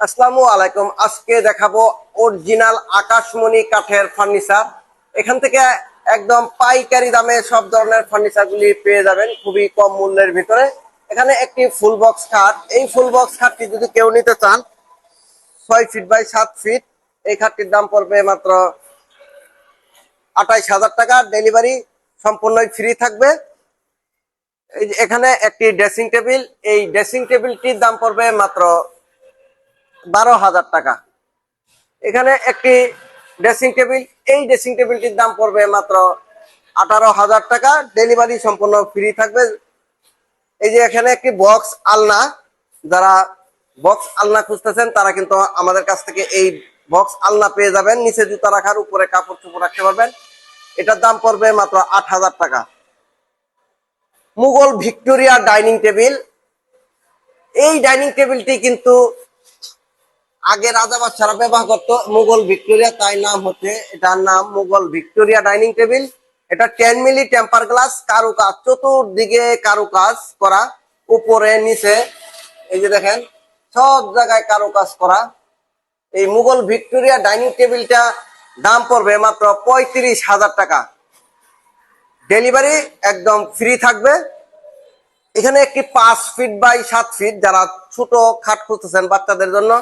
আসসালামু আলাইকুম। আজকে দেখাবো অরিজিনাল আকাশমণি কাঠের ফার্নিচার এখান থেকে একদম পাইকারি দামে সব ধরনের ফার্নিচার গুলি পেয়ে যাবেন খুবই কম মূল্যের ভিতরে। এখানে একটি ফুল বক্স খাট। এই ফুল বক্স খাটটি যদি কেউ নিতে চান, ছয় ফিট বাই সাত ফিট এই খাটটির দাম পড়বে মাত্র আঠাইশ হাজার টাকা। ডেলিভারি সম্পূর্ণই ফ্রি থাকবে। এখানে একটি ড্রেসিং টেবিল এই ড্রেসিং টেবিলটির দাম পড়বে মাত্র বারো হাজার টাকা। এখানে একটি ড্রেসিং টেবিল এই ড্রেসিং টেবিলটির দাম পড়বে মাত্র আঠারো হাজার টাকা। ডেলিভারি সম্পূর্ণ ফ্রি থাকবে। এই যে এখানে একটি বক্স আলনা, যারা বক্স আলনা খুঁজতেছেন, তারা কিন্তু আমাদের কাছ থেকে এই বক্স আলনা পেয়ে যাবেন। নিচে জুতা রাখার, উপরে কাপড় চোপড় রাখতে পারবেন। এটার দাম পড়বে মাত্র আট হাজার টাকা। মুঘল ভিক্টোরিয়া ডাইনিং টেবিল, এই ডাইনিং টেবিলটি কিন্তু আগে রাজা বাচ্চারা ব্যবহার করতো মুঘল ভিক্টোরিয়া, তাই নাম হচ্ছে এটার নাম মুঘল ভিক্টোরিয়া ডাইনিং টেবিল। এটা টেন মিলি টেম্পার গ্লাস কারুকাজ, চতুর্দিকে কারুকাজ করা, উপরে, নিচে, এই যে দেখেন, সব জায়গায় কারুকাজ করা। এই মুঘল ভিক্টোরিয়া ডাইনিং টেবিলটা দাম পড়বে মাত্র পঁয়ত্রিশ হাজার টাকা। ডেলিভারি একদম ফ্রি থাকবে। এখানে একটি পাঁচ ফিট বাই সাত ফিট, যারা ছোট খাট খুঁজতেছেন বাচ্চাদের জন্য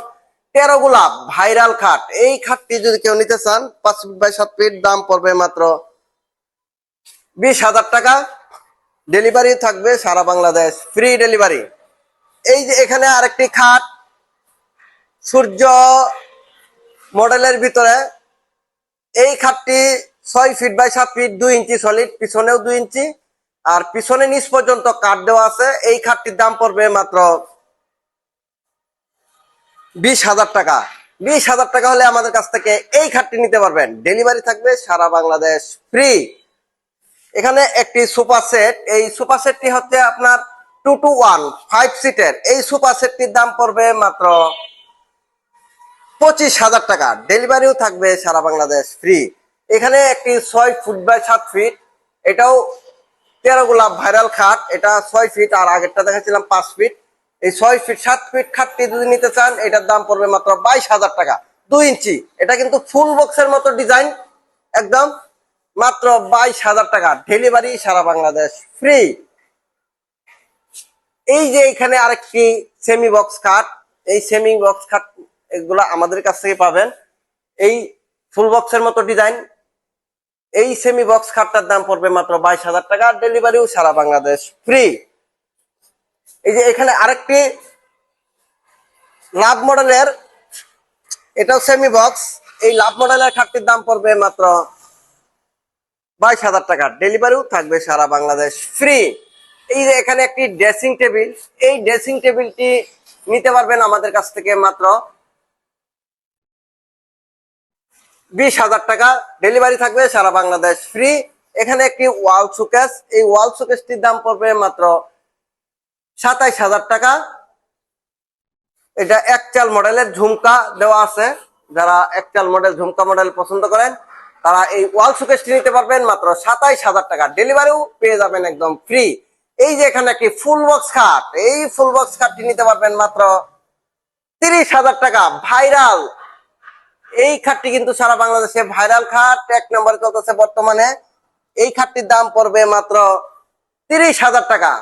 তেরো গোলাপ, ভাইরাল খাট। এই খাটটি যদি কেউ নিতে চান, পাঁচ ফিট বাই সাত ফিট, দাম পড়বে মাত্র বিশ হাজার টাকা। ডেলিভারি থাকবে সারা বাংলাদেশ ফ্রি ডেলিভারি এই যে এখানে আরেকটি খাট, সূর্য মডেলের ভিতরে। এই খাটটি ছয় ফিট বাই সাত ফিট, দুই ইঞ্চি সলিড পিছনেও দুই ইঞ্চি। আর পিছনে নিচ পর্যন্ত কাঠ দেওয়া আছে। এই খাটটির দাম পড়বে মাত্র বিশ হাজার টাকা। বিশ হাজার টাকা হলে আমাদের কাছ থেকে এই খাটটি নিতে পারবেন। ডেলিভারি থাকবে সারা বাংলাদেশ ফ্রি এখানে একটি সোফা সেট। এই সোফা সেটটি হচ্ছে আপনার টু টু ওয়ান ফাইভ সিটের এই সোফা সেটটির দাম পড়বে মাত্র পঁচিশ হাজার টাকা। ডেলিভারিও থাকবে সারা বাংলাদেশ ফ্রি এখানে একটি ছয় ফুট বাই সাত ফিট এটাও তেরো গোলাপ ভাইরাল খাট। এটা ছয় ফিট আর আগেরটা দেখাচ্ছিলাম পাঁচ ফিট এই ছয় ফিট সাত ফিট খাটটি যদি নিতে চান, এটার দাম পড়বে মাত্র বাইশ হাজার টাকা। দুই ইঞ্চি। এটা কিন্তু ফুল বক্সের মতো ডিজাইন একদম মাত্র বাইশ হাজার টাকা। ডেলিভারি সারা বাংলাদেশ ফ্রি এই যে এখানে আরেকটি সেমি বক্স খাট। এই সেমি বক্স খাট এগুলো আমাদের কাছ থেকে পাবেন। এই ফুল বক্সের মতো ডিজাইন এই সেমি বক্স খাটটার দাম পড়বে মাত্র বাইশ হাজার টাকা। ডেলিভারিও সারা বাংলাদেশ ফ্রি এই যে এখানে আরেকটি লাভ মডেলের, এটাও সেমি বক্স এই লাভ মডেলের খাটটির দাম পড়বে মাত্র বাইশ হাজার টাকা। ডেলিভারিও থাকবে সারা বাংলাদেশ ফ্রি এই যে এখানে একটি ড্রেসিং টেবিল এই ড্রেসিং টেবিলটি নিতে পারবেন আমাদের কাছ থেকে মাত্র বিশ হাজার টাকা। ডেলিভারি থাকবে সারা বাংলাদেশ ফ্রি এখানে একটি ওয়াল সুকেস এই ওয়াল সুকেসটির দাম পড়বে মাত্র সাতাইশ হাজার টাকা। এটা একচাল মডেলের ঝুমকা দেওয়া আছে। যারা একচাল মডেল, ঝুমকা মডেল পছন্দ করেন, তারা এই ওয়াল সুকেসটি নিতে পারবেন মাত্র সাতাইশ হাজার টাকা। ডেলিভারিও পেয়ে যাবেন একদম ফ্রি এই যে এখানে একটি ফুল বক্স খাট এই ফুল বক্স খাটটি নিতে পারবেন মাত্র তিরিশ হাজার টাকা। ভাইরাল। এই খাটটি কিন্তু সারা বাংলাদেশে ভাইরাল খাট এক নম্বরে চলতেছে বর্তমানে। এই খাটটির দাম পড়বে মাত্র তিরিশ হাজার টাকা।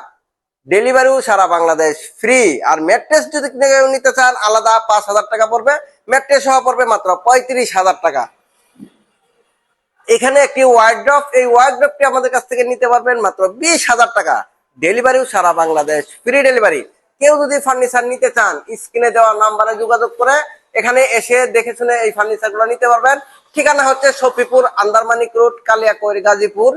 ডেলিভারিও সারা বাংলাদেশ ফ্রি। আর ম্যাট্রেস যদি নিতে চান, আলাদা পাঁচ হাজার টাকা পড়বে। ম্যাট্রেস সহ পড়বে মাত্র পঁয়ত্রিশ হাজার টাকা। এখানে একটি ওয়ার্ড্রপ এই ওয়ার্ড্রপটি আমাদের কাছ থেকে নিতে পারবেন মাত্র বিশ হাজার টাকা। ডেলিভারিও সারা বাংলাদেশ, ফ্রি ডেলিভারি। কেউ যদি ফার্নিচার নিতে চান স্ক্রিনে দেওয়া নাম্বারে যোগাযোগ করে এখানে এসে দেখে শুনে এই ফার্নিচারগুলো নিতে পারবেন। ঠিকানা হচ্ছে শফিপুর আন্দারমানিক রোড, কালিয়াকৈর, গাজীপুর।